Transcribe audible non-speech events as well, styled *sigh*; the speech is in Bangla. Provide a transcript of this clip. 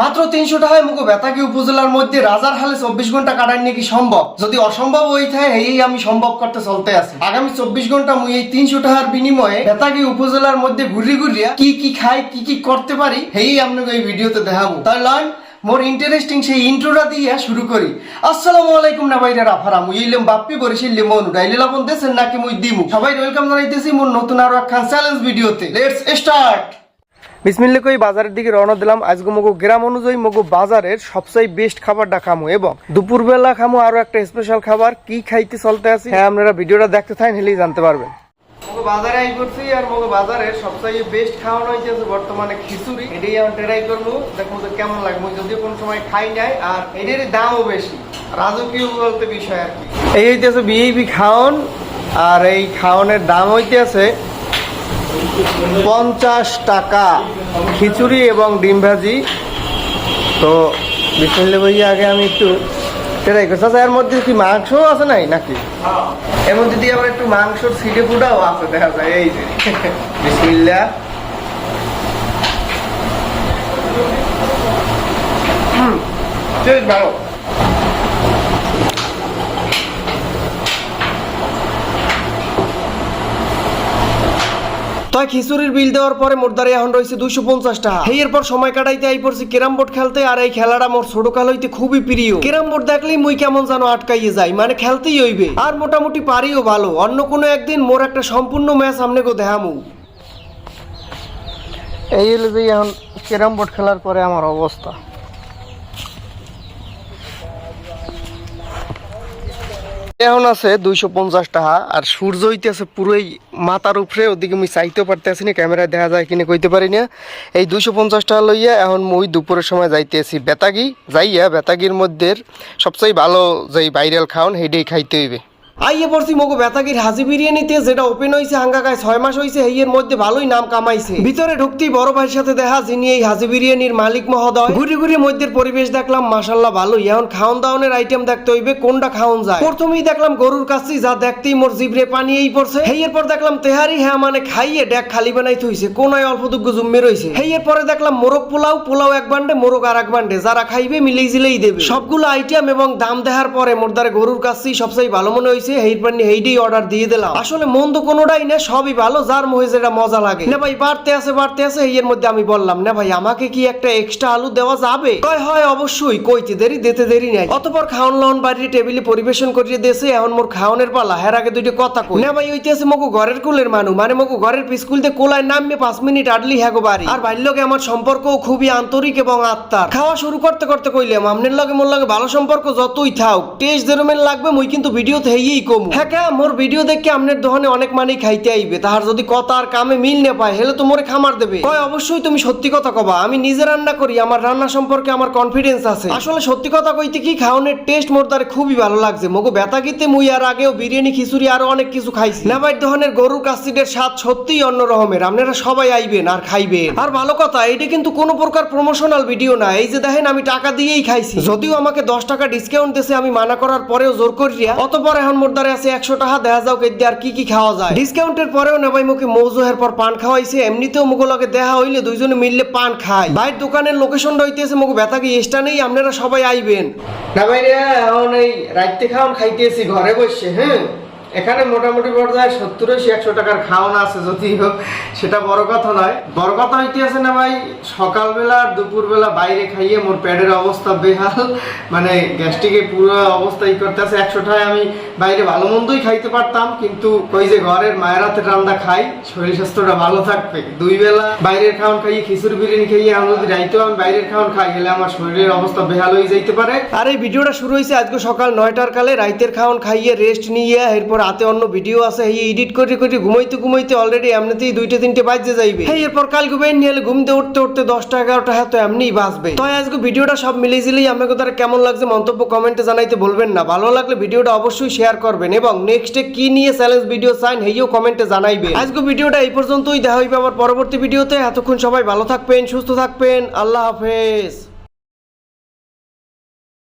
মাত্র তিনশো টাকায় মুখো বেতাকি উপজেলার মধ্যে রাজার হালে চব্বিশ ঘণ্টা কাটার নাকি সম্ভব? যদি অসম্ভব হয়ে থাকে এই আমি সম্ভব করতে চলতে আছি। আগামী চব্বিশ ঘণ্টা মুই এই তিনশো টাকার বিনিময়ে বেতাকি উপজেলার মধ্যে ঘুরি ঘুরিয়া কি কি খাই, কি কি করতে পারি এই আপনাকে এই ভিডিওতে দেখাবো। তাই লয়, মোর ইন্টারেস্টিং সেই ইন্ট্রোটা দিয়ে শুরু করি। আসসালামু আলাইকুম না ভাইরা, রাফারা, মুই ইলম বাপ্পি, বরিশিল লিমন ডাইলে লাপন দেশেন নাকি মুই দিমু? সবাই ওয়েলকাম জানাইতেছি মোর নতুন আরও একখান চ্যালেঞ্জ ভিডিওতে। লেটস স্টার্ট বিসমিল্লা কই বাজারের দিকে রওনা দিলাম। আজকে মগো গ্রাম অনুযায়ী মগো বাজারের সবচেয়ে বেস্ট খাবারটা খামো এবং দুপুরবেলা খামো আরও একটা স্পেশাল খাবার কি খাইতে চলতে আছি? হ্যাঁ আপনারা ভিডিওটা দেখতে থাকেন হেলেই জানতে পারবেন। বাজারে আই করছি আর মগো বাজারের সবচেয়ে বেস্ট খাওয়ানো হইতেছে বর্তমানে খিচুড়ি। এটাই আমি ট্রাই করব দেখুন তো কেমন লাগে। মুই যদিও কোনো সময় খাই নাই আর এটারই দামও বেশি। রাজকীয় বলতে বিষয় আর কি। এই হইতেছে বিএবি খাওন আর এই খাওয়ানোর দাম হইতেছে পঞ্চাশ টাকা খিচুড়ি এবং ডিম ভাজি। তো বিসমিল্লা ভাইয়া আগে আমি একটু ট্রাই করছি আচ্ছা এর মধ্যে কি মাংস আছে নাই নাকি? এর মধ্যে দিয়ে আবার একটু মাংসর সিটে ফুটাও আছে, দেখা যায়, এই যে। *laughs* বিসমিল্লা হুম ভালো। তাই খিচুড়ির বিল দেওয়ার পরে মোট দাঁড়িয়ে এখন রয়েছে দুইশো পঞ্চাশ টাকা। এই এরপর সময় কাটাইতে আই পড়ছি ক্যারাম বোর্ড খেলতে, আর এই খেলাটা মোর ছোট কাল হইতে খুবই প্রিয়। ক্যারাম বোর্ড দেখলেই মুই কেমন যেন আটকাইয়ে যাই মানে খেলতেই হইবে। আর মোটামুটি পারিও ভালো, অন্য কোনো একদিন মোর একটা সম্পূর্ণ ম্যাচ সামনে গো দেখামু। এই হলো যে এখন ক্যারাম বোর্ড খেলার পরে আমার অবস্থা। এখন আছে দুইশো পঞ্চাশ টাকা, আর সূর্য হইতেছে পুরোই মাথার উপরে, ওদিকে আমি চাইতেও পারতেছি না, ক্যামেরায় দেখা যায় কিনে কইতে পারি না। এই দুইশো পঞ্চাশ টাকা লইয়া এখন মুই দুপুরের সময় যাইতেছি বেতাগি, যাইয়া বেতাগির মধ্যে সবচেয়ে ভালো যেই ভাইরাল খাওন, সেইটাই খাইতে হইবে। আইয়ে পড়ছি, মগো বেতাগির হাজি বিরিয়ানিতে, যেটা ওপেন হইছে হাঙ্গাকায় ছয় মাস হইছে এর মধ্যে ভালোই নাম কামাইছে। ভিতরে ঢুকতেই বড় ভাইয়ের সাথে দেখা, যিনি এই হাজি বিরিয়ানির মালিক মহোদয়। ঘুরি ঘুরি মধ্যের পরিবেশ দেখলাম মাসাল্লাহ ভালোই। এখন খাওন দাওনের আইটেম দেখতে হইবে, কোনটা খাওন যায়। প্রথমেই দেখলাম গরুর কাছে, যা দেখতেই মোর জিবরে পানি এই পড়ছে। হেইয়ের পর দেখলাম তেহারি হ্যাঁ মানে খাইয়ে ডেক খালি বানাই থইছে, কোনায় অল্প দুগ্গ জুম্মে রইছে। হেইয়ের পরে দেখলাম মোরগ পোলাও পোলাও এক বান্ডে, মোরগ আর এক বান্ডে, যারা খাইবে মিলেই জিলেই দেবে। সবগুলো আইটেম এবং দাম দেখার পরে মোর দ্বারে গরুর কাছেই সবচেয়ে ভালো মনে হয়েছে হেই পানি হেইডি অর্ডার দিয়ে দিলাম। আসলে মন্দ কোনোটাই না, সবই ভালো, যার মহে যেটা মজা লাগে। না ভাই, বাড়তে আছে বাড়তে আছে এর মধ্যে আমি বললাম, না ভাই, আমাকে কি একটা এক্সট্রা আলু দেওয়া যাবে? কয়, হয়, অবশ্যই। কইতে দেরি, দিতে দেরি নাই। অতপর খাওন লাউন বাড়ির টেবিলে পরিবেশন করিয়ে দেশে এখন মোর খাওনের পালা। হের আগে দুইটা কথা কই। না ভাই হইতেছে মগু ঘরের কুলের মানু মানে মগু ঘরের পিসকুলতে কোলায় নামবে পাঁচ মিনিট আডলি হ্যাগো বাড়ি। আর ভাইয়ের লগে আমার সম্পর্ক খুবই আন্তরিক এবং আত্মার। খাওয়া শুরু করতে করতে কইলাম, আমনের লগে মোর লগে ভালো সম্পর্ক যতই থাক টেস্ট যেরমেন লাগবে, মুই কিন্তু ভিডিওতে কমু। হ্যাঁ মোর ভিডিও দেখে আমনের অনেক মানেই খাইতে আইবে। তাহার যদি কথা আর কামে মিল না পায়, হেলে তো মোরে খামার দেবে। কয়, অবশ্যই তুমি সত্যি কথা কবা। আমি নিজে রান্না করি, আমার রান্না সম্পর্কে আমার কনফিডেন্স আছে। আসলে সত্যি কথা কইতে কি, খাওনের টেস্ট মোর খুবই ভালো লাগছে। বেতাগিতে মুই আর আগেও বিরিয়ানি, খিচুড়ি আরও অনেক কিছু খাইছি। গরুর কাস্তিদের স্বাদ সত্যিই অন্য রকমের। আপনারা সবাই আইবেন আর খাইবেন। আর ভালো কথা, এটা কিন্তু কোনো প্রকার প্রমোশনাল ভিডিও না। এই যে দেখেন, আমি টাকা দিয়েই খাইছি। যদিও আমাকে দশ টাকা ডিসকাউন্ট দিয়েছে, আমি মানা করার পরেও জোর করিয়া, অতপর এখন দ্বারে আছে একশো টাকা, দেখা যাও কেদি আর কি কি খাওয়া যায়। ডিসকাউন্টের পরেও নেবাই মুখে মৌজুহের পর পান খাওয়াইছে, এমনিতেও মুখ লগে দেখা হইলে দুইজনে মিললে পান খায়। বাইর দোকানের লোকেশন রইতেছে মুখ ব্যথা কি এসটা নেই, আপনারা সবাই আইবেন। না ভাই রে এখন এই রাইতে খাওয়ান খাইতেছি, ঘরে বসে হ্যাঁ? এখানে মোটামুটি পর্যায়ে সত্তর একশো টাকার খাওয়ানো আছে যদিও, সেটা বড় কথা নয়। বড় কথা হইতে আছে না ভাই, সকালবেলা দুপুরবেলা বাইরে খাইয়ে মোর প্যাডের অবস্থা বেহাল। মানে গ্যাস্ট্রিকে পুরো অবস্থা ই করতে আছে। একশো টাকায় আমি বাইরে ভালো মন্দই খাইতে পারতাম, কিন্তু ওই যে ঘরের মায়ের হাতে রান্না খাই, শরীর স্বাস্থ্যটা ভালো থাকবে। দুই বেলা বাইরের খাওয়ান খাইয়ে খিচুড়ি বিরিয়ানি খাইয়ে আমি যদি রাইতেও আমি বাইরের খাওয়ান খাই, গেলে আমার শরীরের অবস্থা বেহাল হয়ে যাইতে পারে। আর এই ভিডিওটা শুরু হয়েছে আজকে সকাল নয়টার কালে, রাইতের খাওয়ান খাইয়ে রেস্ট নিয়ে, এরপর হাতে অন্য ভিডিও আছে এই এডিট করে করে ঘুমাইতে ঘুমাইতে অলরেডি এমনিতেই দুইটা তিনটে বাজে যাইবে। হ্যাঁ এরপর কাল ঘুমাই নিয়ে ঘুমতে উঠতে উঠতে দশটা এগারোটা হ্যাঁ তো এমনিই বাঁচবে তো আজকে ভিডিওটা সব মিলিয়ে জিলেই আমাকে তারা কেমন লাগছে মন্তব্য কমেন্টে জানাইতে বলবেন না। ভালো লাগলে ভিডিওটা অবশ্যই শেয়ার করবেন এবং নেক্সটে কি নিয়ে চ্যালেঞ্জ ভিডিও চাইন, হেইও কমেন্টে জানাইবে আজকে ভিডিওটা এই পর্যন্তই, দেখা হইবে আমার পরবর্তী ভিডিওতে এতক্ষণ সবাই ভালো থাকবেন, সুস্থ থাকবেন, আল্লাহ হাফেজ।